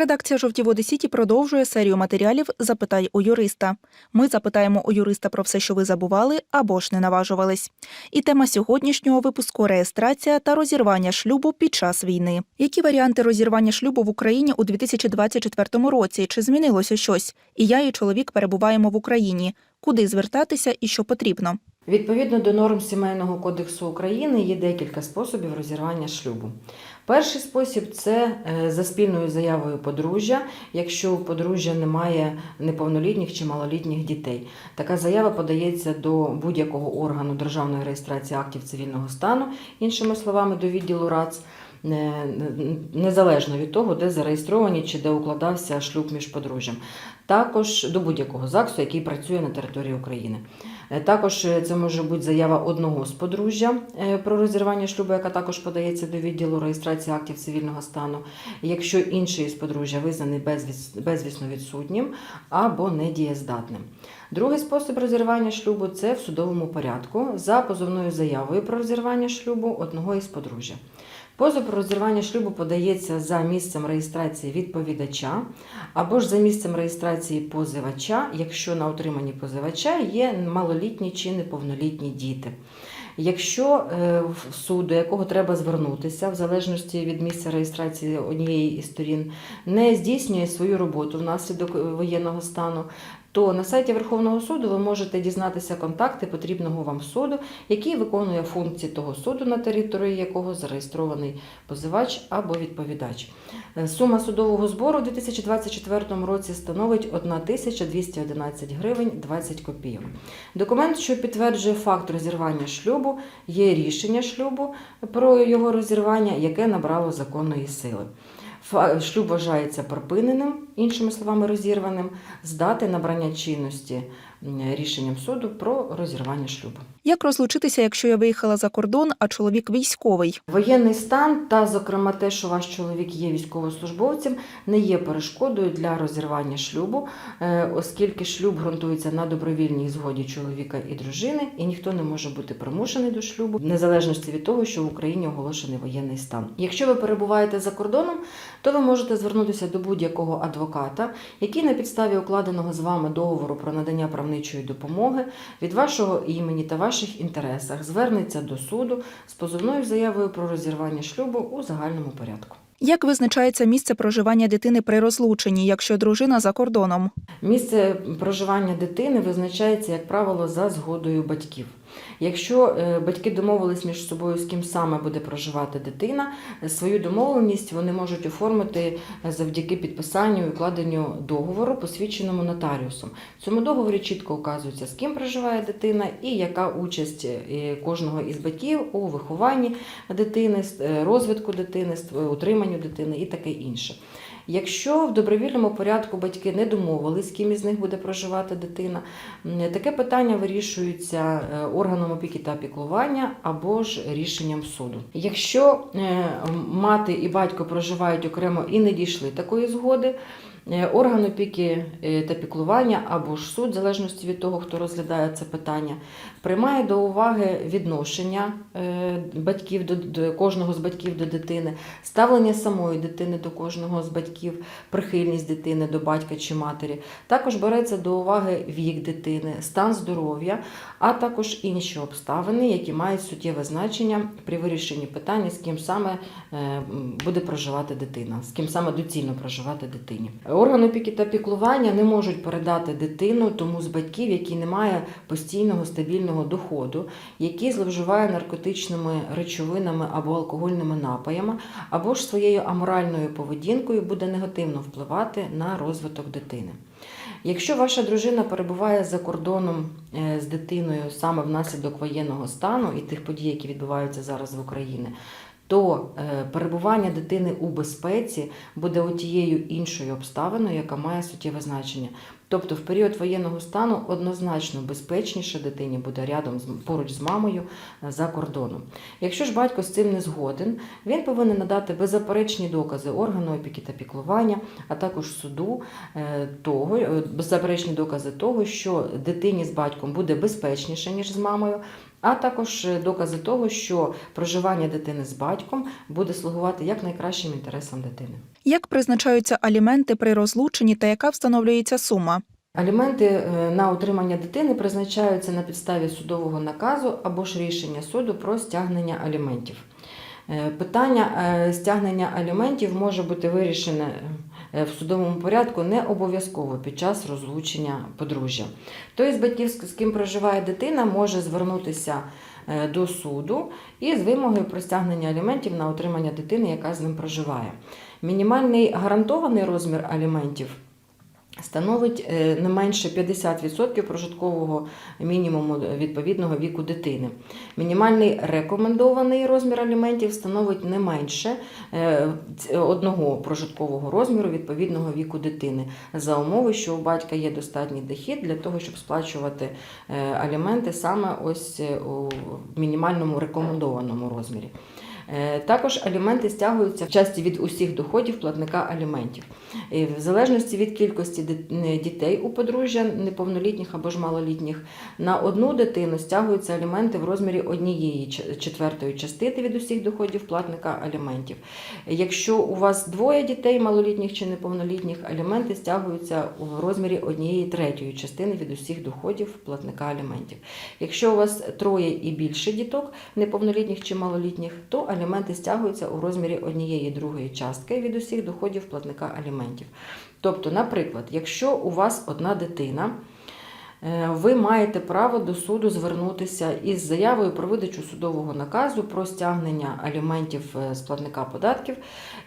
Редакція «Жовті води Сіті» продовжує серію матеріалів Запитай у юриста. Ми запитаємо у юриста про все, що ви забували або ж не наважувались. І тема сьогоднішнього випуску реєстрація та розірвання шлюбу під час війни. Які варіанти розірвання шлюбу в Україні у 2024 році? Чи змінилося щось? І я і чоловік перебуваємо в Україні. Куди звертатися і що потрібно? Відповідно до норм Сімейного кодексу України є декілька способів розірвання шлюбу. Перший спосіб це е, за спільною заявою подружжя, якщо у подружжя немає неповнолітніх чи малолітніх дітей. Така заява подається до будь-якого органу державної реєстрації актів цивільного стану, іншими словами, до відділу РАЦ. Незалежно від того, де зареєстровані чи де укладався шлюб між подружжям, також до будь-якого ЗАГСу, який працює на території України. Е, Також е, це може бути заява одного з подружжя е, про розірвання шлюбу, яка також подається до відділу реєстрації актів цивільного стану, якщо інший з подружжя визнаний безвіс- безвісно відсутнім або недієздатним. Другий спосіб розірвання шлюбу це в судовому порядку за позовною заявою про розірвання шлюбу одного із подружжя. Позов про розірвання шлюбу подається за місцем реєстрації відповідача або ж за місцем реєстрації позивача, якщо на отриманні позивача є малолітні чи неповнолітні діти. Якщо е, в суд, до якого треба звернутися, в залежності від місця реєстрації однієї із сторін, не здійснює свою роботу внаслідок е, воєнного стану, то на сайті Верховного суду ви можете дізнатися контакти потрібного вам суду, який виконує функції того суду, на території якого зареєстрований позивач або відповідач. Е, Сума судового збору у 2024 році становить 1211 гривень 20 копійок. Документ, що підтверджує факт розірвання шлюбу, є рішення шлюбу про його розірвання, яке набрало законної сили. Шлюб вважається припиненим, іншими словами, розірваним, з дати набрання чинності рішенням суду про розірвання шлюбу. Як розлучитися, якщо я виїхала за кордон, а чоловік військовий? Воєнний стан та, зокрема, те, що ваш чоловік є військовослужбовцем, не є перешкодою для розірвання шлюбу, е, оскільки шлюб ґрунтується на добровільній згоді чоловіка і дружини, і ніхто не може бути примушений до шлюбу, в незалежності від того, що в Україні оголошений воєнний стан. Якщо ви перебуваєте за кордоном, то ви можете звернутися до будь-якого адвоката, який на підставі укладеного з вами договору про надання правничої допомоги від вашого імені та ваших інтересах звернеться до суду з позовною заявою про розірвання шлюбу у загальному порядку. Як визначається місце проживання дитини при розлученні, якщо дружина за кордоном? Місце проживання дитини визначається, як правило, за згодою батьків. Якщо е, батьки домовились між собою, з ким саме буде проживати дитина, е, свою домовленість вони можуть оформити е, завдяки підписанню і укладенню договору, посвідченому нотаріусом. В цьому договорі чітко указується, з ким проживає дитина і яка участь кожного із батьків у вихованні дитини, розвитку дитини, утриманню дитини і таке інше. Якщо в добровільному порядку батьки не домовились, з ким із них буде проживати дитина, таке питання вирішується е, органом опіки та піклування або ж рішенням суду. Якщо е, мати і батько проживають окремо і не дійшли такої згоди, орган опіки е, та піклування або ж суд, в залежності від того, хто розглядає це питання, приймає до уваги відношення е, батьків до, до кожного з батьків до дитини, ставлення самої дитини до кожного з батьків, прихильність дитини до батька чи матері. Також береться до уваги вік дитини, стан здоров'я, а також інші обставини, які мають суттєве значення при вирішенні питання, з ким саме е, буде проживати дитина, з ким саме доцільно проживати дитині. Органи опіки та піклування не можуть передати дитину тому з батьків, який не має постійного стабільного доходу, який зловживає наркотичними речовинами або алкогольними напоями, або ж своєю аморальною поведінкою буде негативно впливати на розвиток дитини. Якщо ваша дружина перебуває за кордоном е, з дитиною саме внаслідок воєнного стану і тих подій, які відбуваються зараз в Україні, то е, перебування дитини у безпеці буде тією іншою обставиною, яка має суттєве значення. Тобто, в період воєнного стану однозначно безпечніше дитині буде рядом з поруч з мамою е, за кордоном. Якщо ж батько з цим не згоден, він повинен надати беззаперечні докази органу опіки та піклування, а також суду е, того, беззаперечні докази того, що дитині з батьком буде безпечніше, ніж з мамою, а також е, докази того, що проживання дитини з батьком буде слугувати як найкращим інтересам дитини. Як призначаються аліменти при розлученні та яка встановлюється сума? Аліменти е, на утримання дитини призначаються на підставі судового наказу або ж рішення суду про стягнення аліментів. Е, Питання стягнення аліментів може бути вирішене в судовому порядку не обов'язково під час розлучення подружжя. Той з батьків, з з ким проживає дитина, може звернутися е, до суду і з вимогою про стягнення аліментів на отримання дитини, яка з ним проживає. Мінімальний гарантований розмір аліментів становить е, не менше 50% прожиткового мінімуму відповідного віку дитини. Мінімальний рекомендований розмір аліментів становить не менше е, одного прожиткового розміру відповідного віку дитини за умови, що у батька є достатній дохід для того, щоб сплачувати е, аліменти саме ось у мінімальному рекомендованому розмірі. Також аліменти стягуються в часті від усіх доходів платника аліментів. В залежності від кількості дітей у подружжя, неповнолітніх або ж малолітніх, на одну дитину стягуються аліменти в розмірі однієї четвертої частини від усіх доходів платника аліментів. Якщо у вас двоє дітей, малолітніх чи неповнолітніх, аліменти стягуються в розмірі однієї третьої частини від усіх доходів платника аліментів. Якщо у вас троє і більше діток, неповнолітніх чи малолітніх, то аліменти стягуються у розмірі однієї другої частки від усіх доходів платника аліментів. Тобто, наприклад, якщо у вас одна дитина, ви маєте право до суду звернутися із заявою про видачу судового наказу про стягнення аліментів е, з платника податків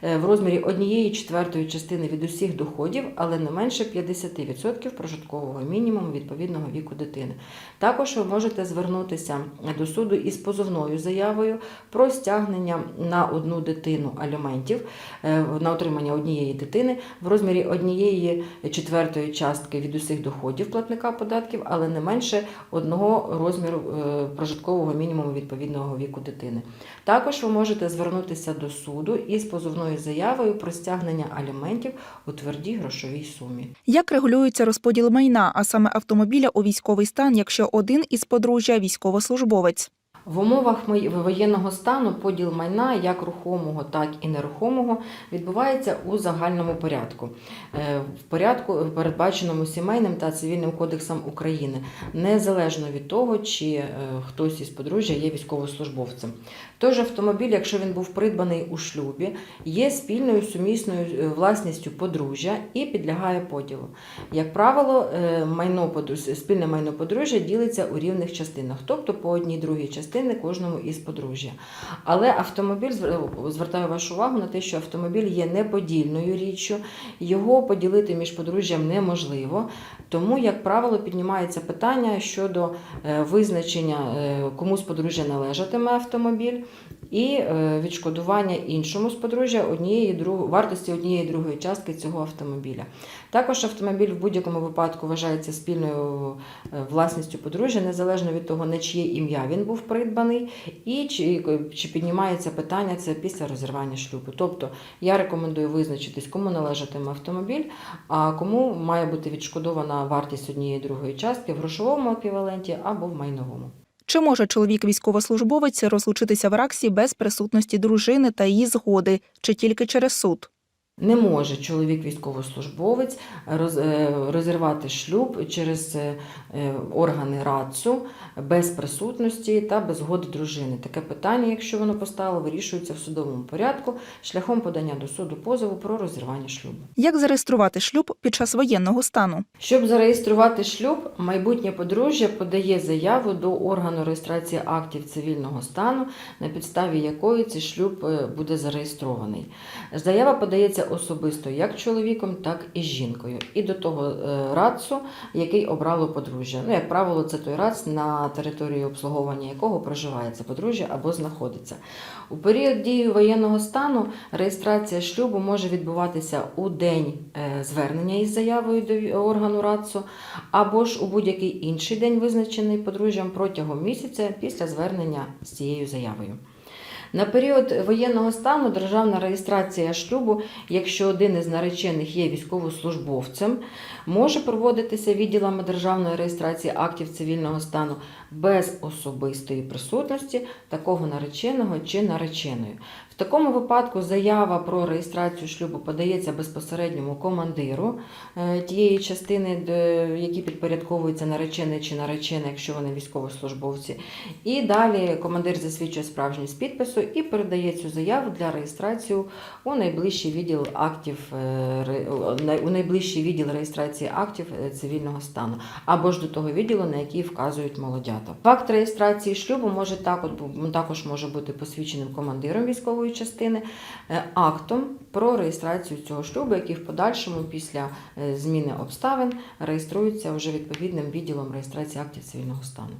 е, в розмірі однієї четвертої частини від усіх доходів, але не менше 50% прожиткового мінімуму відповідного віку дитини. Також ви можете звернутися до суду із позовною заявою про стягнення на одну дитину аліментів е, на отримання однієї дитини в розмірі однієї четвертої частки від усіх доходів платника податків, але не менше одного розміру е, прожиткового мінімуму відповідного віку дитини. Також ви можете звернутися до суду із позовною заявою про стягнення аліментів у твердій грошовій сумі. Як регулюється розподіл майна, а саме автомобіля у військовий стан, якщо один із подружжя військовослужбовець? В умовах воєнного стану поділ майна як рухомого, так і нерухомого відбувається у загальному порядку, Е, в порядку, передбаченому сімейним та цивільним кодексом України, незалежно від того, чи е, хтось із подружжя є військовослужбовцем. Той же автомобіль, якщо він був придбаний у шлюбі, є спільною сумісною е, власністю подружжя і підлягає поділу. Як правило, е, майно спільне майно подружжя ділиться у рівних частинах, тобто по одній другій частини кожному із подружжя. Але автомобіль звертаю вашу увагу на те, що автомобіль є неподільною річчю, його поділити між подружжям неможливо. Тому, як правило, піднімається питання щодо е, визначення, кому з подружжя належатиме автомобіль, і е, відшкодування іншому з подружжя однієї друг... вартості однієї другої частки цього автомобіля. Також автомобіль в будь-якому випадку вважається спільною е, власністю подружжя, незалежно від того, на чиє ім'я він був придбаний, і чи, чи піднімається питання це після розірвання шлюбу. Тобто я рекомендую визначитись, кому належатиме автомобіль, а кому має бути відшкодована вартість однієї другої частки в грошовому еквіваленті або в майновому. Чи може чоловік військовослужбовець розлучитися в РАКСі без присутності дружини та її згоди, чи тільки через суд? Не може чоловік військовослужбовець роз, е, розірвати шлюб через е, е, органи РАЦУ без присутності та без згоди дружини. Таке питання, якщо воно постало, вирішується в судовому порядку шляхом подання до суду позову про розірвання шлюбу. Як зареєструвати шлюб під час воєнного стану? Щоб зареєструвати шлюб, майбутнє подружжя подає заяву до органу реєстрації актів цивільного стану, на підставі якої цей шлюб буде зареєстрований. Заява подається реєструється особисто як чоловіком, так і жінкою. І до того е, РАЦу, який обрало подружжя. Ну, як правило, це той РАЦ, на території обслуговування якого проживає це подружжя або знаходиться. У період дії воєнного стану реєстрація шлюбу може відбуватися у день е, звернення із заявою до органу РАЦу, або ж у будь-який інший день, визначений подружжям протягом місяця після звернення з цією заявою. На період воєнного стану державна реєстрація шлюбу, якщо один із наречених є військовослужбовцем, може проводитися відділами державної реєстрації актів цивільного стану без особистої присутності такого нареченого чи нареченої. В такому випадку заява про реєстрацію шлюбу подається безпосередньому командиру е, тієї частини, які підпорядковуються наречений чи наречена, якщо вони військовослужбовці. І далі командир засвідчує справжність підпису і передає цю заяву для реєстрації у найближчий відділ актів е, у найближчий відділ реєстрації актів е, цивільного стану або ж до того відділу, на який вказують молодята. Факт реєстрації шлюбу може також також може бути посвідченим командиром військової частини е, актом про реєстрацію цього шлюбу, який в подальшому після е, зміни обставин реєструється вже відповідним відділом реєстрації актів цивільного стану.